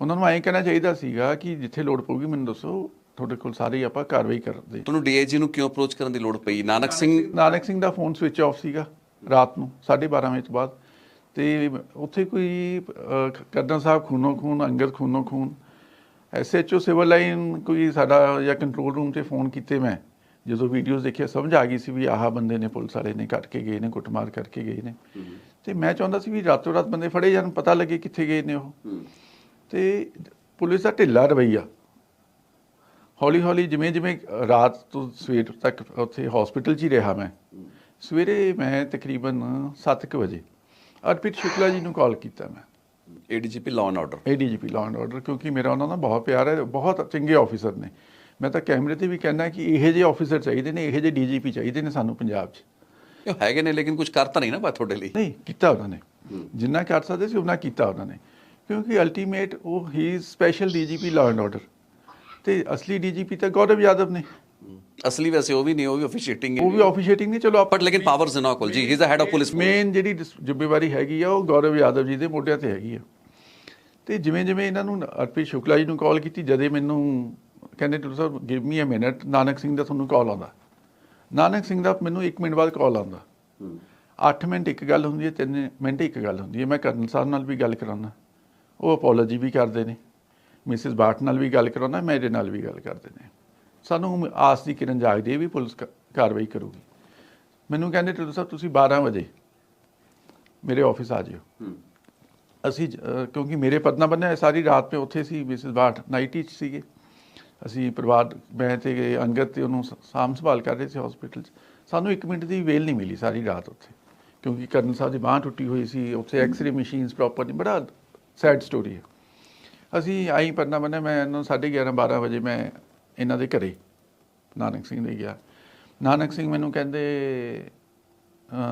ਉਹਨਾਂ ਨੂੰ ਐਂ ਕਹਿਣਾ ਚਾਹੀਦਾ ਸੀਗਾ ਕਿ ਜਿੱਥੇ ਲੋੜ ਪਊਗੀ ਮੈਨੂੰ ਦੱਸੋ ਤੁਹਾਡੇ ਕੋਲ ਸਾਰੇ ਆਪਾਂ ਕਾਰਵਾਈ ਕਰਦੇ। ਤੁਹਾਨੂੰ ਡੀਏਜੀ ਨੂੰ ਕਿਉਂ ਅਪਰੋਚ ਕਰਨ ਦੀ ਲੋੜ ਪਈ? ਨਾਨਕ ਸਿੰਘ ਨਾਨਕ ਸਿੰਘ ਦਾ ਫੋਨ ਸਵਿਚ ਆਫ ਸੀਗਾ ਰਾਤ ਨੂੰ 12:30 ਵਜੇ ਤੋਂ ਬਾਅਦ। ਤੇ ਉੱਥੇ ਕੋਈ ਅਹ, ਕਰਦਨ ਸਾਹਿਬ ਖੂਨੋ ਖੂਨ ਅੰਗਦ ਖੂਨੋ ਖੂਨ। ਐਸਐਚਓ ਸਿਵਲ ਲਾਈਨ ਕੋਈ ਸਾਡਾ ਜਾਂ ਕੰਟਰੋਲ ਰੂਮ ਤੇ ਫੋਨ ਕੀਤੇ ਮੈਂ। ਜਦੋਂ ਵੀਡੀਓਜ਼ ਦੇਖਿਆ ਸਮਝ ਆ ਗਈ ਸੀ ਵੀ ਆਹ ਬੰਦੇ ਨੇ ਪੁਲਿਸ ਵਾਲੇ ਨੇ ਕੱਟ ਕੇ ਗਏ ਨੇ ਕੁੱਟਮਾਰ ਕਰਕੇ ਗਏ ਨੇ। ਤੇ ਮੈਂ ਚਾਹੁੰਦਾ ਸੀ ਵੀ ਰਾਤੋਂ ਰਾਤ ਬੰਦੇ ਫੜੇ ਜਾਣ ਪਤਾ ਲੱਗੇ ਕਿੱਥੇ ਗਏ ਨੇ ਉਹ। ਤੇ ਪੁਲਿਸ ਦਾ ਢਿੱਲਾ ਰਵਈਆ। ਹੌਲੀ ਹੌਲੀ ਜਿਵੇਂ ਜਿਵੇਂ ਰਾਤ ਤੋਂ ਸਵੇਰ ਤੱਕ ਉੱਥੇ ਹਸਪੀਟਲ 'ਚ ਹੀ ਰਿਹਾ ਮੈਂ। ਸਵੇਰੇ ਮੈਂ ਤਕਰੀਬਨ 7:00 ਵਜੇ ਅਰਪਿਤ ਸ਼ੁਕਲਾ ਜੀ ਨੂੰ ਕਾਲ ਕੀਤਾ ਮੈਂ। ADGP law and order ADGP law and order ਕਿਉਂਕਿ ਮੇਰਾ ਉਹਨਾਂ ਨਾਲ ਬਹੁਤ ਪਿਆਰ ਹੈ ਬਹੁਤ ਚੰਗੇ ਆਫੀਸਰ ਨੇ। ਮੈਂ ਤਾਂ ਕੈਮਰੇ ਤੇ ਵੀ ਕਹਿੰਦਾ ਕਿ ਇਹੋ ਜਿਹੇ ਆਫੀਸਰ ਚਾਹੀਦੇ ਨੇ ਇਹੋ ਜਿਹੇ ਡੀਜੀਪੀ ਚਾਹੀਦੇ ਨੇ ਸਾਨੂੰ ਪੰਜਾਬ 'ਚ। ਇਹ ਹੈਗੇ ਨੇ ਲੇਕਿਨ ਕੁਝ ਕਰ ਤਾਂ ਨਹੀਂ ਨਾ ਪਾ ਤੁਹਾਡੇ ਲਈ। ਨਹੀਂ ਕੀਤਾ ਉਹਨਾਂ ਨੇ। ਜਿੰਨਾ ਕਰ ਸਕਦੇ ਸੀ ਉਹਨਾਂ ਕੀਤਾ ਉਹਨਾਂ ਨੇ। ਕਿਉਂਕਿ ਅਲਟੀਮੇਟ ਉਹ ਹੀ special DGP law and order ਤੇ ਅਸਲੀ ਡੀਜੀਪੀ ਤਾਂ ਗੌਰਵ ਯਾਦਵ ਨੇ। ਅਸਲੀ ਵੈਸੇ ਉਹ ਵੀ ਨਹੀਂ ਉਹ ਵੀ ਅਫੀਸ਼ੀਏਟਿੰਗ ਉਹ ਵੀ ਆਫੀਸ਼ੀਏਟਿੰਗ ਨਹੀਂ ਚਲੋ ਬਟ ਲੇਕਿਨ ਪਾਵਰਸ ਇਨ ਕੋਲ ਜੀ he is the head of police main ਜਿਹੜੀ ਜ਼ਿੰਮੇਵਾਰੀ ਹੈਗੀ ਆ ਉਹ ਗੌਰਵ ਯਾਦਵ ਜੀ ਦੇ ਮੋਢਿਆਂ ਤੇ ਹੈਗੀ ਆ। ਤੇ ਜਿਵੇਂ ਜਿਵੇਂ ਇਹਨਾਂ ਨੂੰ ਅਰਪਿਤ ਸ਼ੁਕਲਾ ਜੀ ਨੂੰ ਕਾਲ ਕੀਤੀ ਜਦੇ ਮੈਨੂੰ ਕਹਿੰਦੇ doctor Sahib give me a minute Nanak Singh ਦਾ ਤੁਹਾਨੂੰ ਕਾਲ ਆਉਂਦਾ। ਨਾਨਕ ਸਿੰਘ ਦਾ ਮੈਨੂੰ 1 ਮਿੰਟ ਬਾਅਦ ਕਾਲ ਆਉਂਦਾ। 8 ਮਿੰਟ ਇੱਕ ਗੱਲ ਹੁੰਦੀ ਹੈ 3 ਮਿੰਟ ਇੱਕ ਗੱਲ ਹੁੰਦੀ ਹੈ। ਮੈਂ ਕਰਨਲ ਸਾਹਿਬ ਨਾਲ ਵੀ ਗੱਲ ਕਰਾਉਣਾ ਉਹ ਅਪੋਲੋਜੀ ਵੀ ਕਰਦੇ ਨੇ। ਮਿਸਿਸ ਬਾਟ ਨਾਲ ਵੀ ਗੱਲ ਕਰਾਉਣਾ ਮੇਰੇ ਨਾਲ ਵੀ ਗੱਲ ਕਰਦੇ ਨੇ। ਸਾਨੂੰ ਆਸ ਦੀ ਕਿਰਨ ਜਾਗਦੀ ਹੈ ਵੀ ਪੁਲਿਸ ਕਾਰਵਾਈ ਕਰੂਗੀ। ਮੈਨੂੰ ਕਹਿੰਦੇ ਟਿੱਲੂ ਸਾਹਿਬ ਤੁਸੀਂ 12 ਵਜੇ ਮੇਰੇ ਆਫਿਸ ਆ ਜਿਓ। ਅਸੀਂ ਕਿਉਂਕਿ ਮੇਰੇ ਪਤਨਾ ਬੰਨਿਆ ਸਾਰੀ ਰਾਤ ਮੈਂ ਉੱਥੇ ਸੀ ਮਿਸਿਸ ਬਾਟ ਨਾਈਟ ਵਿੱਚ ਸੀਗੇ। ਅਸੀਂ ਪਰਿਵਾਰ ਮੈਂ ਤੇ ਅੰਗਦ ਤੇ ਉਹਨੂੰ ਸ- ਸਾਂਭ ਸੰਭਾਲ ਕਰ ਰਹੇ ਸੀ ਹਸਪੀਟਲ 'ਚ। ਸਾਨੂੰ 1 ਮਿੰਟ ਦੀ ਵੇਲ ਨਹੀਂ ਮਿਲੀ ਸਾਰੀ ਰਾਤ ਉੱਥੇ। ਕਿਉਂਕਿ ਕਰਨ ਸਾਹਿਬ ਦੀ ਬਾਂਹ ਟੁੱਟੀ ਹੋਈ ਸੀ ਉੱਥੇ ਐਕਸ-ਰੇ ਮਸ਼ੀਨਸ ਪ੍ਰੋਪਰ ਨਹੀਂ ਬੜਾ ਸੈਡ ਸਟੋਰੀ ਹੈ। ਅਸੀਂ ਆਈ ਪਤਨਾ ਬੰਨਿਆ ਮੈਂ ਇਹਨਾਂ 11:30 12 ਵਜੇ ਮੈਂ ਇਹਨਾਂ ਦੇ ਘਰੇ, ਨਾਨਕ ਸਿੰਘ ਦੇ ਗਿਆ। ਨਾਨਕ ਸਿੰਘ ਮੈਨੂੰ ਕਹਿੰਦੇ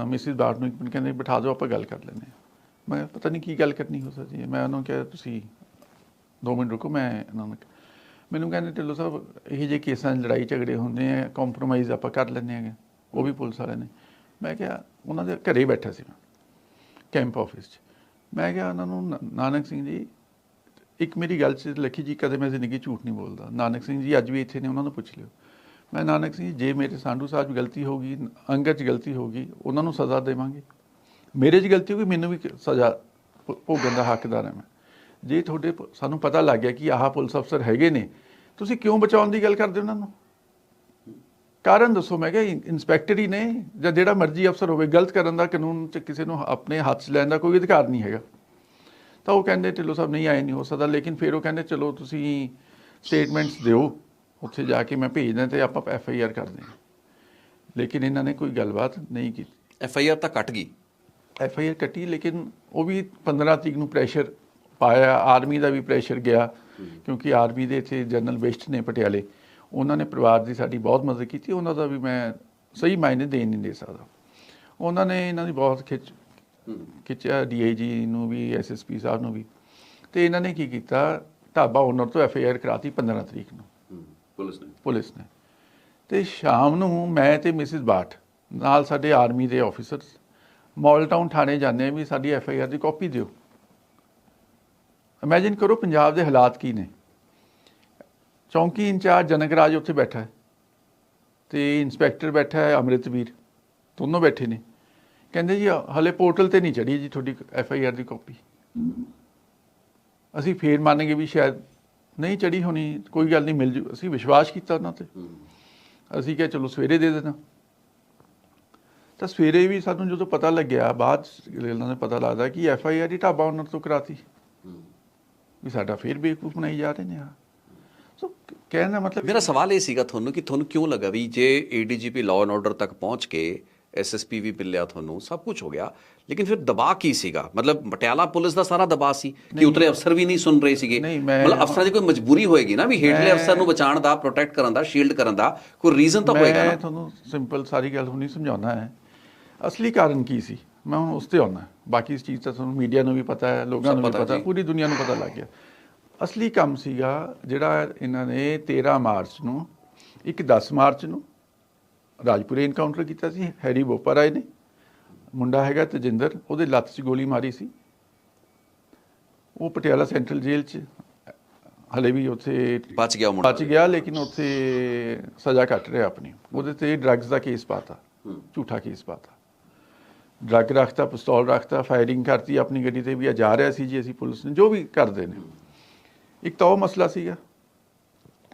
ਮਿਸਿਸ ਬਾਟ ਨੂੰ ਇੱਕ ਮਿੰਟ ਕਹਿੰਦੇ, ਬਿਠਾ ਦਿਓ, ਆਪਾਂ ਗੱਲ ਕਰ ਲੈਂਦੇ ਹਾਂ। ਮੈਂ ਪਤਾ ਨਹੀਂ ਕੀ ਗੱਲ ਕਰਨੀ ਹੋ ਸਕਦੀ ਹੈ। ਮੈਂ ਉਹਨਾਂ ਨੂੰ ਕਿਹਾ, ਤੁਸੀਂ 2 ਮਿੰਟ ਰੁਕੋ, ਮੈਂ ਇਹਨਾਂ ਨੂੰ ਮੈਨੂੰ ਕਹਿੰਦੇ, ਢਿੱਲੋਂ ਸਾਹਿਬ, ਇਹ ਜੇ ਕੇਸਾਂ 'ਚ ਲੜਾਈ ਝਗੜੇ ਹੁੰਦੇ ਆ ਕੰਪਰੋਮਾਈਜ਼ ਆਪਾਂ ਕਰ ਲੈਂਦੇ ਹੈਗੇ। ਉਹ ਵੀ ਪੁਲਿਸ ਵਾਲੇ ਨੇ। ਮੈਂ ਕਿਹਾ, ਉਹਨਾਂ ਦੇ ਘਰੇ ਹੀ ਬੈਠਾ ਸੀ ਮੈਂ ਕੈਂਪ ਆਫਿਸ 'ਚ। ਮੈਂ ਕਿਹਾ, ਉਹਨਾਂ ਨੂੰ ਨਾ- ਨਾਨਕ ਸਿੰਘ ਜੀ ਇੱਕ ਮੇਰੀ ਗੱਲ 'ਚ ਲਿਖੀ ਜੀ ਕਦੇ ਮੈਂ ਜ਼ਿੰਦਗੀ 'ਚ ਝੂਠ ਨਹੀਂ ਬੋਲਦਾ। ਨਾਨਕ ਸਿੰਘ ਜੀ ਅੱਜ ਵੀ ਇੱਥੇ ਨੇ ਉਹਨਾਂ ਨੂੰ ਪੁੱਛ ਲਿਓ। ਮੈਂ ਨਾਨਕ ਸਿੰਘ ਜੀ, ਜੇ ਮੇਰੇ ਸਾਂਢੂ ਸਾਹਿਬ 'ਚ ਗਲਤੀ ਗਈ ਅੰਗਦ 'ਚ ਗਲਤੀ ਹੋ ਗਈ ਉਹਨਾਂ ਨੂੰ ਸਜ਼ਾ ਦੇਵਾਂਗੇ। ਮੇਰੇ 'ਚ ਗਲਤੀ ਹੋ ਗਈ ਮੈਨੂੰ ਵੀ ਸਜ਼ਾ ਭੁ- ਭੋਗਣ ਦਾ ਹੱਕਦਾਰ ਹਾਂ ਮੈਂ। ਜੇ ਤੁਹਾਡੇ ਪ- ਸਾਨੂੰ ਪਤਾ ਲੱਗ ਗਿਆ ਕਿ ਆਹ ਪੁਲਿਸ ਅਫਸਰ ਹੈਗੇ ਨੇ ਤੁਸੀਂ ਕਿਉਂ ਬਚਾਉਣ ਦੀ ਗੱਲ ਕਰਦੇ ਉਹਨਾਂ ਨੂੰ? ਕਾਰਨ ਦੱਸੋ ਮੈਂ ਕਿਹਾ ਇਨ- ਇੰਸਪੈਕਟਰ ਹੀ ਨੇ ਜਾਂ ਜਿਹੜਾ ਮਰਜ਼ੀ ਅਫਸਰ ਹੋਵੇ ਗਲਤ ਕਰਨ ਦਾ ਕਾਨੂੰਨ 'ਚ ਕਿਸੇ ਨੂੰ ਆਪਣੇ ਹੱਥ 'ਚ ਲੈਣ ਦਾ ਕੋਈ ਅਧਿਕਾਰ ਨਹੀਂ ਹੈਗਾ। ਤਾਂ ਉਹ ਕਹਿੰਦੇ ਢਿੱਲੋਂ ਸਾਹਿਬ ਨਹੀਂ ਆਏ ਨਹੀਂ ਹੋ ਸਕਦਾ। ਲੇਕਿਨ ਫਿਰ ਉਹ ਕਹਿੰਦੇ ਚਲੋ ਤੁਸੀਂ ਸਟੇਟਮੈਂਟਸ ਦਿਓ ਉੱਥੇ ਜਾ ਕੇ ਮੈਂ ਭੇਜਦਾ ਤੇ ਆਪਾਂ ਐਫ ਆਈ ਆਰ ਕਰਦੇ ਹਾਂ। ਲੇਕਿਨ ਇਹਨਾਂ ਨੇ ਕੋਈ ਗੱਲਬਾਤ ਨਹੀਂ ਕੀਤੀ। ਐਫ ਆਈ ਆਰ ਤਾਂ ਕੱਟ ਗਈ। ਐਫ ਆਈ ਆਰ ਕੱਟੀ ਲੇਕਿਨ ਉਹ ਵੀ 15 ਤਰੀਕ ਨੂੰ ਪ੍ਰੈਸ਼ਰ ਪਾਇਆ ਆਰਮੀ ਦਾ ਵੀ ਪ੍ਰੈਸ਼ਰ ਗਿਆ ਕਿਉਂਕਿ ਆਰਮੀ ਦੇ ਇੱਥੇ ਜਨਰਲ ਬੇਸਟ ਨੇ ਪਟਿਆਲੇ। ਉਹਨਾਂ ਨੇ ਪਰਿਵਾਰ ਦੀ ਸਾਡੀ ਬਹੁਤ ਮਦਦ ਕੀਤੀ ਉਹਨਾਂ ਦਾ ਵੀ ਮੈਂ ਸਹੀ ਮਾਇਨੇ ਦੇ ਨਹੀਂ ਦੇ ਸਕਦਾ। ਉਹਨਾਂ ਨੇ ਇਹਨਾਂ ਦੀ ਬਹੁਤ ਖਿੱਚ ਖਿੱਚਿਆ ਡੀਆਈਜੀ ਨੂੰ ਵੀ ਐਸਐਸਪੀ ਸਾਹਿਬ ਨੂੰ ਵੀ। ਤੇ ਇਹਨਾਂ ਨੇ ਕੀ ਕੀਤਾ? ਢਾਬਾ ਓਨਰ ਤੋਂ ਐਫ ਆਈ ਆਰ ਕਰਾਤੀ 15 ਤਰੀਕ ਨੂੰ। ਪੁਲਿਸ ਨੇ। ਪੁਲਿਸ ਨੇ। ਤੇ ਸ਼ਾਮ ਨੂੰ ਮੈਂ ਤੇ ਮਿਸਿਸ ਬਾਟ ਨਾਲ ਸਾਡੇ ਆਰਮੀ ਦੇ ਆਫੀਸਰਸ ਮਾਲ ਟਾਊਨ ਥਾਣੇ ਜਾਂਦੇ ਆ ਵੀ ਸਾਡੀ ਐਫ ਆਈ ਆਰ ਦੀ ਕਾਪੀ ਦਿਓ। ਇਮੇਜਿਨ ਕਰੋ ਪੰਜਾਬ ਦੇ ਹਾਲਾਤ ਕੀ ਨੇ। ਚੌਂਕੀ ਇੰਚਾਰਜ ਜਨਕ ਰਾਜ ਉੱਥੇ ਬੈਠਾ ਹੈ। ਤੇ ਇੰਸਪੈਕਟਰ ਬੈਠਾ ਹੈ ਅੰਮ੍ਰਿਤਵੀਰ। ਦੋਨੋਂ ਬੈਠੇ ਨੇ। ਕਹਿੰਦੇ ਜੀ ਹਲੇ ਪੋਰਟਲ ਤੇ ਨਹੀਂ ਚੜੀ ਜੀ ਤੁਹਾਡੀ ਐਫ ਆਈ ਆਰ ਦੀ ਕਾਪੀ। ਅਸੀਂ ਫੇਰ ਮੰਨਾਂਗੇ ਵੀ ਸ਼ਾਇਦ ਨਹੀਂ ਚੜੀ ਹੋਣੀ ਕੋਈ ਗੱਲ ਨਹੀਂ ਮਿਲ ਜੂ। ਅਸੀਂ ਵਿਸ਼ਵਾਸ ਕੀਤਾ ਉਹਨਾਂ ਤੇ। ਅਸੀਂ ਕਿਹਾ ਚਲੋ ਸਵੇਰੇ ਦੇ ਦੇਣਾ। ਤਾਂ ਸਵੇਰੇ ਵੀ ਸਾਨੂੰ ਜਦੋਂ ਪਤਾ ਲੱਗਿਆ ਬਾਅਦ ਇਹਨਾਂ ਨੇ ਪਤਾ ਲੱਗਦਾ ਕਿ ਐਫ ਆਈ ਆਰ ਦੀ ਢਾਬਾ ਉਹਨਾਂ ਤੋਂ ਕਰਾਤੀ। ਵੀ ਸਾਡਾ ਫੇਰ ਬੇਵਕੂਫ ਬਣਾਈ ਜਾ ਰਹੇ ਨੇ ਆ। ਸੋ ਕਹਿਣ ਦਾ ਮਤਲਬ ਮੇਰਾ ਸਵਾਲ ਇਹ ਸੀਗਾ ਤੁਹਾਨੂੰ ਕਿ ਤੁਹਾਨੂੰ ਕਿਉਂ ਲੱਗਾ ਵੀ ਜੇ ਏਡੀਜੀਪੀ ਲਾਅ ਐਂਡ ਆਰਡਰ ਤੱਕ ਪਹੁੰਚ ਕੇ ਐਸਐਸਪੀ ਵੀ ਮਿਲਿਆ ਤੁਹਾਨੂੰ ਸਭ ਕੁਝ ਹੋ ਗਿਆ। ਲੇਕਿਨ ਫਿਰ ਦਬਾਅ ਕੀ ਸੀਗਾ? ਮਤਲਬ ਪਟਿਆਲਾ ਪੁਲਿਸ ਦਾ ਸਾਰਾ ਦਬਾਅ ਸੀ ਕਿ ਉਤਰੇ ਅਫਸਰ ਵੀ ਨਹੀਂ ਸੁਣ ਰਹੇ ਸੀਗੇ। ਨਹੀਂ, ਮਤਲਬ ਅਫਸਰਾਂ ਦੀ ਕੋਈ ਮਜਬੂਰੀ ਹੋਏਗੀ ਨਾ ਵੀ ਹੇਠਲੇ ਅਫਸਰ ਨੂੰ ਬਚਾਉਣ ਦਾ ਪ੍ਰੋਟੈਕਟ ਕਰਨ ਦਾ ਸ਼ੀਲਡ ਕਰਨ ਦਾ ਕੋਈ ਰੀਜ਼ਨ ਤਾਂ ਹੋਏਗਾ ਮੈਂ ਤੁਹਾਨੂੰ ਸਿੰਪਲ ਸਾਰੀ ਗੱਲ ਹੁਣੀ ਸਮਝਾਉਣਾ ਹੈ। ਅਸਲੀ ਕਾਰਨ ਕੀ ਸੀ? ਮੈਂ ਹੁਣ ਉਸ ਤੇ ਆਉਣਾ। ਬਾਕੀ ਇਸ ਚੀਜ਼ ਤਾਂ ਤੁਹਾਨੂੰ ਮੀਡੀਆ ਨੂੰ ਵੀ ਪਤਾ ਹੈ ਲੋਕਾਂ ਨੂੰ ਵੀ ਪਤਾ। ਪੂਰੀ ਦੁਨੀਆ ਨੂੰ ਪਤਾ ਲੱਗ ਗਿਆ। ਅਸਲੀ ਕੰਮ ਸੀਗਾ ਜਿਹੜਾ ਇਹਨਾਂ ਨੇ 13 ਮਾਰਚ ਨੂੰ ਇੱਕ 10 ਮਾਰਚ ਨੂੰ ਰਾਜਪੁਰੇ ਇਨਕਾਊਂਟਰ ਕੀਤਾ ਸੀ ਹੈਰੀ ਬੋਪਾ ਰਾਏ ਨੇ। ਮੁੰਡਾ ਹੈਗਾ ਤਜਿੰਦਰ ਉਹਦੇ ਲੱਤ 'ਚ ਗੋਲੀ ਮਾਰੀ ਸੀ। ਉਹ ਪਟਿਆਲਾ ਸੈਂਟਰਲ ਜੇਲ੍ਹ 'ਚ ਹਲੇ ਵੀ ਉੱਥੇ ਬਚ ਗਿਆ ਮੁੰਡਾ। ਬਚ ਗਿਆ ਲੇਕਿਨ ਉੱਥੇ ਸਜ਼ਾ ਕੱਟ ਰਿਹਾ ਆਪਣੀ। ਉਹਦੇ ਤੇ ਡਰੱਗਸ ਦਾ ਕੇਸ ਪਾਤਾ ਝੂਠਾ ਕੇਸ ਪਾਤਾ। ਡਰੱਗ ਰੱਖਤਾ ਪਿਸਤੌਲ ਰੱਖਤਾ ਫਾਇਰਿੰਗ ਕਰਤੀ ਆਪਣੀ ਗੱਡੀ ਤੇ ਵੀ ਆ ਜਾ ਰਿਹਾ ਸੀ ਜੀ ਅਸੀਂ ਪੁਲਿਸ ਨੇ ਜੋ ਵੀ ਕਰਦੇ ਨੇ। ਇੱਕ ਤਾਂ ਉਹ ਮਸਲਾ ਸੀਗਾ।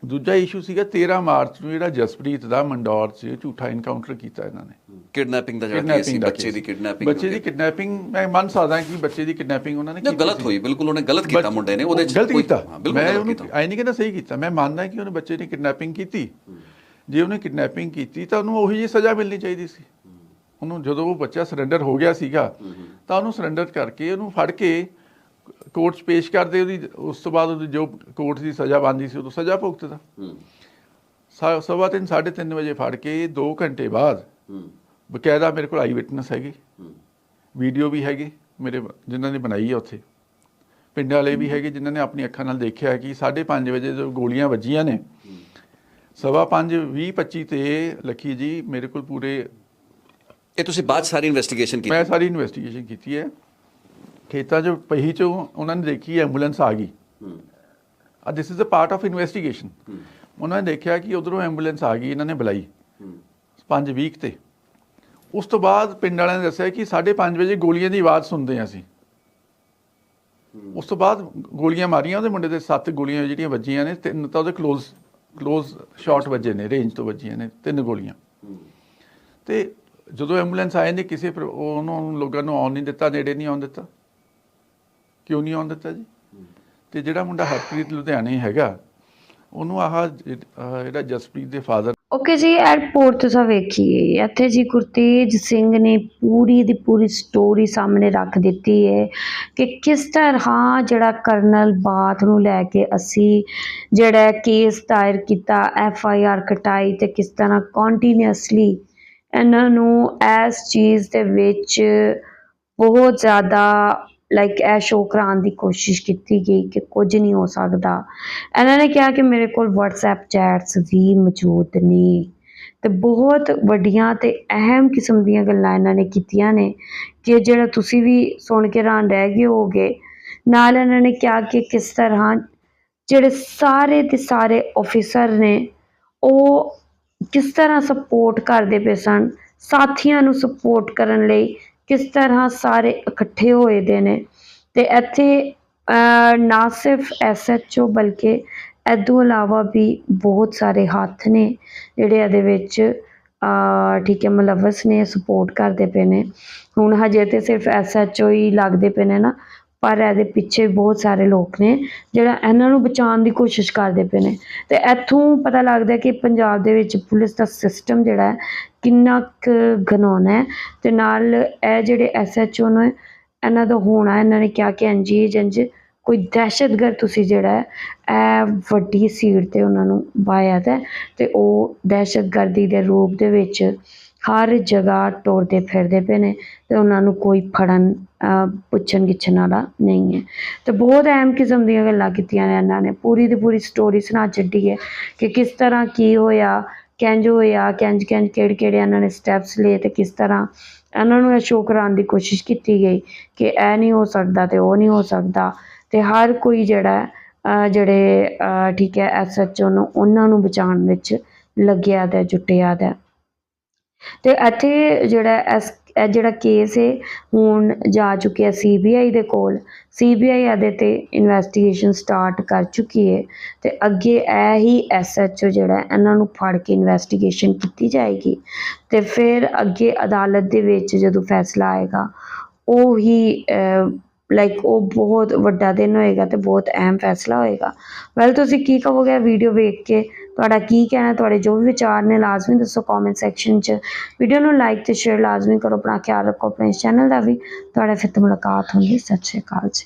ਦੂਜਾ ਇਸ਼ੂ ਸੀਗਾ 13 ਮਾਰਚ ਨੂੰ ਜਿਹੜਾ ਜਸਪ੍ਰੀਤ ਦਾ ਮੰਡੌਰ 'ਚ ਝੂਠਾ ਇਨਕਾਊਂਟਰ ਕੀਤਾ ਇਹਨਾਂ ਨੇ। ਕਿਡਨੈਪਿੰਗ ਦਾ ਜਿਹੜਾ ਕੇਸ ਸੀ ਬੱਚੇ ਦੀ। ਕਿਡਨੈਪਿੰਗ ਬੱਚੇ ਦੀ ਕਿਡਨੈਪਿੰਗ ਮੈਂ ਮੰਨ ਸਕਦਾ ਕਿ ਬੱਚੇ ਦੀ ਕਿਡਨੈਪਿੰਗ ਉਹਨਾਂ ਨੇ ਕੀਤੀ ਗਲਤ। ਹੋਈ ਬਿਲਕੁਲ ਉਹਨੇ ਗਲਤ ਕੀਤਾ ਮੁੰਡੇ ਨੇ ਉਹਦੇ ਚ ਗਲਤ ਕੀਤਾ। ਮੈਂ ਉਹਨੂੰ ਆਈ ਨਹੀਂ ਕਹਿੰਦਾ ਸਹੀ ਕੀਤਾ ਮੈਂ ਮੰਨਦਾ ਕਿ ਉਹਨੇ ਬੱਚੇ ਨੇ ਕਿਡਨੈਪਿੰਗ ਕੀਤੀ। ਜੇ ਉਹਨੇ ਕਿਡਨੈਪਿੰਗ ਕੀਤੀ ਤਾਂ ਉਹਨੂੰ ਉਹੀ ਜਿਹੀ ਸਜ਼ਾ ਮਿਲਣੀ ਚਾਹੀਦੀ ਸੀ। ਉਹਨੂੰ ਜਦੋਂ ਉਹ ਬੱਚਾ ਸਰੈਂਡਰ ਹੋ ਗਿਆ ਸੀਗਾ ਤਾਂ ਉਹਨੂੰ ਸਰੈਂਡਰ ਕਰਕੇ ਉਹਨੂੰ ਫੜ ਕੇ ਕੋਰਟ 'ਚ ਪੇਸ਼ ਕਰਦੇ ਉਹਦੀ ਉਸ ਤੋਂ ਬਾਅਦ ਉਹਦੀ ਜੋ ਕੋਰਟ ਦੀ ਸਜ਼ਾ ਬਣਦੀ ਸੀ ਉਦੋਂ ਸਜ਼ਾ ਭੁਗਤਦਾ। ਹੂੰ। ਸਵਾ ਤਿੰਨ ਸਾਢੇ ਤਿੰਨ ਵਜੇ ਫੜ ਕੇ 2 ਘੰਟੇ ਬਾਅਦ ਹੂੰ। ਬਕਾਇਦਾ ਮੇਰੇ ਕੋਲ ਆਈ ਵਿਟਨੈਸ ਹੈਗੀ। ਹੂੰ। ਵੀਡੀਓ ਵੀ ਹੈਗੀ ਮੇਰੇ ਜਿਨ੍ਹਾਂ ਨੇ ਬਣਾਈ ਹੈ ਉੱਥੇ। ਪਿੰਡ ਵਾਲੇ ਵੀ ਹੈਗੇ ਜਿਨ੍ਹਾਂ ਨੇ ਆਪਣੀ ਅੱਖਾਂ ਨਾਲ ਦੇਖਿਆ ਕਿ 5:30 ਵਜੇ ਜੋ ਗੋਲੀਆਂ ਵੱਜੀਆਂ ਨੇ ਸਵਾ ਪੰਜ 20 25 ਤੇ ਲੱਖੀ ਜੀ ਮੇਰੇ ਕੋਲ ਪੂਰੇ ਇਹ ਤੁਸੀਂ ਬਾਅਦ ਸਾਰੀ ਇਨਵੈਸਟੀਗੇਸ਼ਨ ਕੀਤੀ? ਮੈਂ ਸਾਰੀ ਇਨਵੈਸਟੀਗੇਸ਼ਨ ਕੀਤੀ ਹੈ। ਖੇਤਾਂ 'ਚ ਪਹੀ 'ਚ ਉਹਨਾਂ ਨੇ ਦੇਖੀ ਐਂਬੂਲੈਂਸ ਆ ਗਈ। ਆ this is a part of investigation ਉਹਨਾਂ ਨੇ ਦੇਖਿਆ ਕਿ ਉਧਰੋਂ ਐਂਬੂਲੈਂਸ ਆ ਗਈ ਇਹਨਾਂ ਨੇ ਬੁਲਾਈ। 5 ਵੀਕ ਤੇ। ਉਸ ਤੋਂ ਬਾਅਦ ਪਿੰਡ ਵਾਲਿਆਂ ਨੇ ਦੱਸਿਆ ਕਿ 5:30 ਵਜੇ ਗੋਲੀਆਂ ਦੀ ਆਵਾਜ਼ ਸੁਣਦੇ ਆ ਅਸੀਂ। ਉਸ ਤੋਂ ਬਾਅਦ ਗੋਲੀਆਂ ਮਾਰੀਆਂ ਉਹਦੇ ਮੁੰਡੇ ਦੇ 7 ਗੋਲੀਆਂ ਜਿਹੜੀਆਂ ਵੱਜੀਆਂ ਨੇ ਤਿੰਨ ਤਾਂ ਉਹਦੇ ਕਲੋਜ਼ ਕਲੋਜ਼ ਸ਼ਾਟ ਵੱਜੇ ਨੇ ਰੇਂਜ ਤੋਂ ਵੱਜੀਆਂ ਨੇ ਤਿੰਨ ਗੋਲੀਆਂ। ਤੇ ਜਦੋਂ ਐਂਬੂਲੈਂਸ ਆਏ ਨੇ ਕਿਸੇ ਉਹਨਾਂ ਲੋਕਾਂ ਨੂੰ ਆਉਣ ਨਹੀਂ ਦਿੱਤਾ ਨੇੜੇ ਨਹੀਂ ਆਉਣ ਦਿੱਤਾ। ਕਿਉਂ ਨਹੀਂ ਆਉਣ ਦਿੱਤਾ ਜੀ? ਤੇ ਜਿਹੜਾ ਮੁੰਡਾ ਹਰਪ੍ਰੀਤ ਲੁਧਿਆਣੇ ਹੈਗਾ, ਉਹਨੂੰ ਆਹ ਜਿਹੜਾ ਜਸਪ੍ਰੀਤ ਦੇ ਫਾਦਰ ਓਕੇ ਜੀ 에ਅਰਪੋਰਟ ਤੁਸੀਂ ਵੇਖੀਏ। ਇੱਥੇ ਜੀ ਗੁਰਤੇਜ ਸਿੰਘ ਨੇ ਪੂਰੀ ਦੀ ਪੂਰੀ ਸਟੋਰੀ ਸਾਹਮਣੇ ਰੱਖ ਦਿੱਤੀ ਹੈ ਕਿ ਕਿਸ ਤਰ੍ਹਾਂ ਜਿਹੜਾ ਕਰਨਲ ਬਾਥ ਨੂੰ ਲੈ ਕੇ ਅਸੀਂ ਜਿਹੜਾ ਕੇਸ ਦਾਇਰ ਕੀਤਾ ਐਫ ਆਈ ਆਰ ਕਟਾਈ ਤੇ ਕਿਸ ਤਰ੍ਹਾਂ ਕੰਟੀਨਿਊਸਲੀ ਇਹਨਾਂ ਨੂੰ ਇਸ ਚੀਜ਼ ਦੇ ਵਿੱਚ ਬਹੁਤ ਜ਼ਿਆਦਾ ਲਾਈਕ ਇਹ ਸ਼ੋਅ ਕਰਾਉਣ ਦੀ ਕੋਸ਼ਿਸ਼ ਕੀਤੀ ਗਈ ਕਿ ਕੁਝ ਨਹੀਂ ਹੋ ਸਕਦਾ। ਇਹਨਾਂ ਨੇ ਕਿਹਾ ਕਿ ਮੇਰੇ ਕੋਲ WhatsApp ਚੈਟਸ ਵੀ ਮੌਜੂਦ ਨੇ। ਤੇ ਬਹੁਤ ਵੱਡੀਆਂ ਤੇ ਅਹਿਮ ਕਿਸਮ ਦੀਆਂ ਗੱਲਾਂ ਇਹਨਾਂ ਨੇ ਕੀਤੀਆਂ ਨੇ ਕਿ ਜਿਹੜਾ ਤੁਸੀਂ ਵੀ ਸੁਣ ਕੇ ਹੈਰਾਨ ਰਹਿ ਗਏ ਹੋਗੇ ਨਾਲ ਇਹਨਾਂ ਨੇ ਕਿਹਾ ਕਿ ਕਿਸ ਤਰ੍ਹਾਂ ਜਿਹੜੇ ਸਾਰੇ ਦੇ ਸਾਰੇ ਆਫੀਸਰ ਨੇ, ਉਹ ਕਿਸ ਤਰ੍ਹਾਂ ਸਪੋਰਟ ਕਰਦੇ ਪਏ ਸਨ, ਸਾਥੀਆਂ ਨੂੰ ਸਪੋਰਟ ਕਰਨ ਲਈ ਕਿਸ ਤਰ੍ਹਾਂ ਸਾਰੇ ਇਕੱਠੇ ਹੋਏ ਦੇ ਨੇ। ਤੇ ਇੱਥੇ ਅਹ, ਨਾ ਸਿਰਫ ਐਸਐਚਓ ਬਲਕਿ ਇਹ ਤੋਂ ਇਲਾਵਾ ਵੀ ਬਹੁਤ ਸਾਰੇ ਹੱਥ ਨੇ ਜਿਹੜੇ ਇਹਦੇ ਵਿੱਚ ਅਹ, ਠੀਕ ਹੈ ਮੁਲਵਸ ਨੇ ਸਪੋਰਟ ਕਰਦੇ ਪਏ ਨੇ। ਹੁਣ ਹਜੇ ਤੇ ਸਿਰਫ ਐਸਐਚਓ ਹੀ ਲੱਗਦੇ ਪਏ ਨੇ ਨਾ। ਪਰ ਇਹਦੇ ਪਿੱਛੇ ਬਹੁਤ ਸਾਰੇ ਲੋਕ ਨੇ ਜਿਹੜਾ ਇਹਨਾਂ ਨੂੰ ਬਚਾਉਣ ਦੀ ਕੋਸ਼ਿਸ਼ ਕਰਦੇ ਪਏ ਨੇ। ਤੇ ਇੱਥੋਂ ਪਤਾ ਲੱਗਦਾ ਕਿ ਪੰਜਾਬ ਦੇ ਵਿੱਚ ਪੁਲਿਸ ਦਾ ਸਿਸਟਮ ਜਿਹੜਾ ਹੈ ਕਿੰਨਾ ਕੁ ਘਿਨੌਣਾ ਹੈ ਤੇ ਨਾਲ ਇਹ ਜਿਹੜੇ ਐਸਐਚਓ ਨੇ ਇਹਨਾਂ ਦਾ ਹੋਣਾ, ਇਹਨਾਂ ਨੇ ਕਿਹਾ ਕਿ ਇੰਜੀ ਜੰਜ ਕੋਈ ਦਹਿਸ਼ਤਗਰਦ ਤੁਸੀਂ ਜਿਹੜਾ ਹੈ, ਇਹ ਵੱਡੀ ਸੀਟ ਤੇ ਉਹਨਾਂ ਨੂੰ ਬਾਇਆ ਹੈ ਤੇ ਉਹ ਦਹਿਸ਼ਤਗਰਦੀ ਦੇ ਰੂਪ ਦੇ ਵਿੱਚ ਹਰ ਜਗ੍ਹਾ ਟੋਰਦੇ ਫਿਰਦੇ ਪਏ ਨੇ ਤੇ ਉਹਨਾਂ ਨੂੰ ਕੋਈ ਫੜਨ ਪੁੱਛਣ ਗਿੱਛਣ ਵਾਲਾ ਨਹੀਂ ਹੈ। ਤੇ ਬਹੁਤ ਅਹਿਮ ਕਿਸਮ ਦੀਆਂ ਗੱਲਾਂ ਕੀਤੀਆਂ ਨੇ ਇਹਨਾਂ ਨੇ। ਪੂਰੀ ਦੀ ਪੂਰੀ ਸਟੋਰੀ ਸੁਣਾ ਛੱਡੀ ਹੈ ਕਿ ਕਿਸ ਤਰ੍ਹਾਂ ਕੀ ਹੋਇਆ ਕਿੰਝ ਹੋਇਆ ਕਿੰਝ ਕਿੰਝ ਕਿਹੜੇ ਕਿਹੜੇ ਇਹਨਾਂ ਨੇ ਸਟੈਪਸ ਲਏ ਤੇ ਕਿਸ ਤਰ੍ਹਾਂ ਇਹਨਾਂ ਨੂੰ ਇਹ ਸ਼ੋਅ ਕਰਾਉਣ ਦੀ ਕੋਸ਼ਿਸ਼ ਕੀਤੀ ਗਈ ਕਿ ਇਹ ਨਹੀਂ ਹੋ ਸਕਦਾ ਤੇ ਉਹ ਨਹੀਂ ਹੋ ਸਕਦਾ। ਤੇ ਹਰ ਕੋਈ ਜਿਹੜਾ ਜਿਹੜੇ ਠੀਕ ਹੈ ਐਸਐਚਓ ਨੂੰ ਉਹਨਾਂ ਨੂੰ ਬਚਾਉਣ ਵਿੱਚ ਲੱਗਿਆ ਦਾ ਜੁਟਿਆ ਦਾ ਤੇ ਇੱਥੇ ਜਿਹੜਾ ਐਸ ਇਹ ਜਿਹੜਾ ਕੇਸ ਹੈ ਹੁਣ ਜਾ ਚੁੱਕਿਆ ਸੀਬੀਆਈ ਦੇ ਕੋਲ। ਸੀਬੀਆਈ ਇਹਦੇ ਤੇ ਇਨਵੈਸਟੀਗੇਸ਼ਨ ਸਟਾਰਟ ਕਰ ਚੁੱਕੀ ਹੈ ਤੇ ਅੱਗੇ ਇਹ ਹੀ ਐਸਐਚਓ ਜਿਹੜਾ, ਇਹਨਾਂ ਨੂੰ ਫੜ ਕੇ ਇਨਵੈਸਟੀਗੇਸ਼ਨ ਕੀਤੀ ਜਾਏਗੀ। ਤੇ ਫਿਰ ਅੱਗੇ ਅਦਾਲਤ ਦੇ ਵਿੱਚ ਜਦੋਂ ਫੈਸਲਾ ਆਏਗਾ, ਉਹ ਹੀ ਲਾਈਕ ਉਹ ਬਹੁਤ ਵੱਡਾ ਦਿਨ ਹੋਏਗਾ ਤੇ ਬਹੁਤ ਅਹਿਮ ਫੈਸਲਾ ਹੋਏਗਾ। ਵੈਲ ਤੁਸੀਂ ਕੀ ਕਹੋਗੇ ਵੀਡੀਓ ਵੇਖ ਕੇ? ਤੁਹਾਡਾ ਕੀ ਕਹਿਣਾ, ਤੁਹਾਡੇ ਜੋ ਵੀ ਵਿਚਾਰ ਨੇ, ਲਾਜ਼ਮੀ ਦੱਸੋ ਕਮੈਂਟ ਸੈਕਸ਼ਨ 'ਚ। ਵੀਡੀਓ ਨੂੰ ਲਾਈਕ ਤੇ ਸ਼ੇਅਰ ਲਾਜ਼ਮੀ ਕਰੋ, ਆਪਣਾ ਖਿਆਲ ਰੱਖੋ ਆਪਣੇ ਚੈਨਲ ਦਾ ਵੀ। ਤੁਹਾਡੇ ਫਿਰ ਤੋਂ ਮੁਲਾਕਾਤ ਹੋਣੀ ਸਤਿ ਸ਼੍ਰੀ ਅਕਾਲ ਜੀ।